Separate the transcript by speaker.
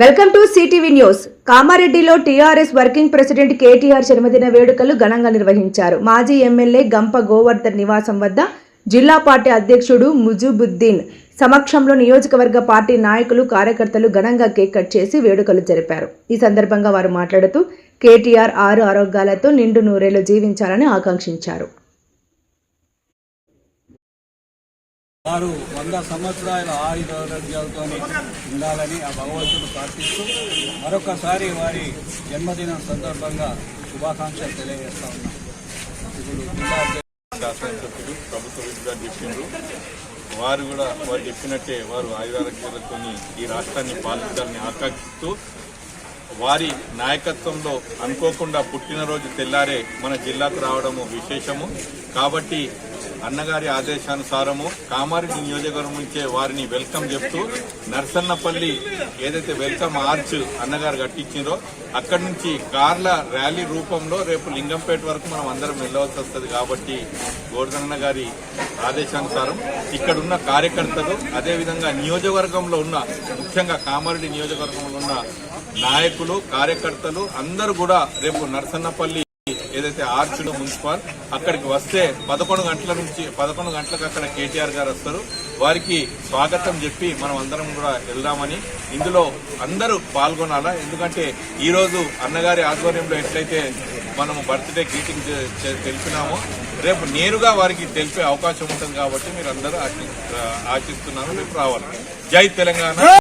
Speaker 1: Welcome to CTV news. కామారెడ్డిలో TRS working president KTR జన్మదిన వేడుకలు ఘనంగా నిర్వహించారు. మాజీ ఎమ్మెల్యే గంప గోవర్ధన్ నివాసం వద్ద జిల్లా పార్టీ అధ్యక్షుడు ముజుబుద్దీన్ సమక్షంలో నియోజకవర్గ పార్టీ నాయకులు కార్యకర్తలు ఘనంగా కేక్ కట్ చేసి వేడుకలు జరిపారు. ఈ సందర్భంగా వారు మాట్లాడుతూ కేటీఆర్ ఆరు ఆరోగ్యాలతో నిండు నూరేళ్ళు జీవించాలని ఆకాంక్షించారు.
Speaker 2: వారు వంద సంవత్సరాల ఆయుధ ఆరోగ్యాలతో ఉండాలని ఆ భగవంతుడు ప్రార్థిస్తూ మరొకసారి వారి జన్మదినం సందర్భంగా శుభాకాంక్షలు తెలియజేస్తా ఉన్నాం. ఇప్పుడు జిల్లా
Speaker 3: ప్రభుత్వ విద్యార్థి చెప్పిండ్రు వారు కూడా వారు చెప్పినట్టే వారు ఆయుధారోగ్యాలతో ఈ రాష్ట్రాన్ని పాలించాలని ఆకాంక్షిస్తూ వారి నాయకత్వంలో అనుకోకుండా పుట్టినరోజు తెల్లారే మన జిల్లాకు రావడము విశేషము. కాబట్టి అన్నగారి ఆదేశానుసారము కామారెడ్డి నియోజకవర్గం నుంచే వారిని వెల్కమ్ చెప్తూ నర్సన్నపల్లి ఏదైతే వెల్కమ్ ఆర్చ్ అన్నగారు కట్టించిందో అక్కడి నుంచి కార్ల ర్యాలీ రూపంలో రేపు లింగంపేట వరకు మనం అందరం వెళ్ళవలసి వస్తుంది కాబట్టి గోవర్ధనన్న గారి ఆదేశానుసారం ఇక్కడ ఉన్న కార్యకర్తలు అదేవిధంగా నియోజకవర్గంలో ఉన్న ముఖ్యంగా కామారెడ్డి నియోజకవర్గంలో ఉన్న నాయకులు కార్యకర్తలు అందరూ కూడా రేపు నర్సన్నపల్లి ఏదైతే ఆర్చుడు మున్సిపల్ అక్కడికి వస్తే పదకొండు గంటల నుంచి పదకొండు గంటలకు అక్కడ కేటీఆర్ గారు వస్తారు. వారికి స్వాగతం చెప్పి మనం అందరం కూడా వెళ్దామని ఇందులో అందరూ పాల్గొనాలా? ఎందుకంటే ఈరోజు అన్నగారి ఆధ్వర్యంలో ఎట్లయితే మనము బర్త్డే గ్రీటింగ్ తెలిపినామో రేపు నేరుగా వారికి తెలిపే అవకాశం ఉంటుంది కాబట్టి మీరు అందరూ ఆశిస్తున్నారు రేపు రావాలి. జై తెలంగాణ.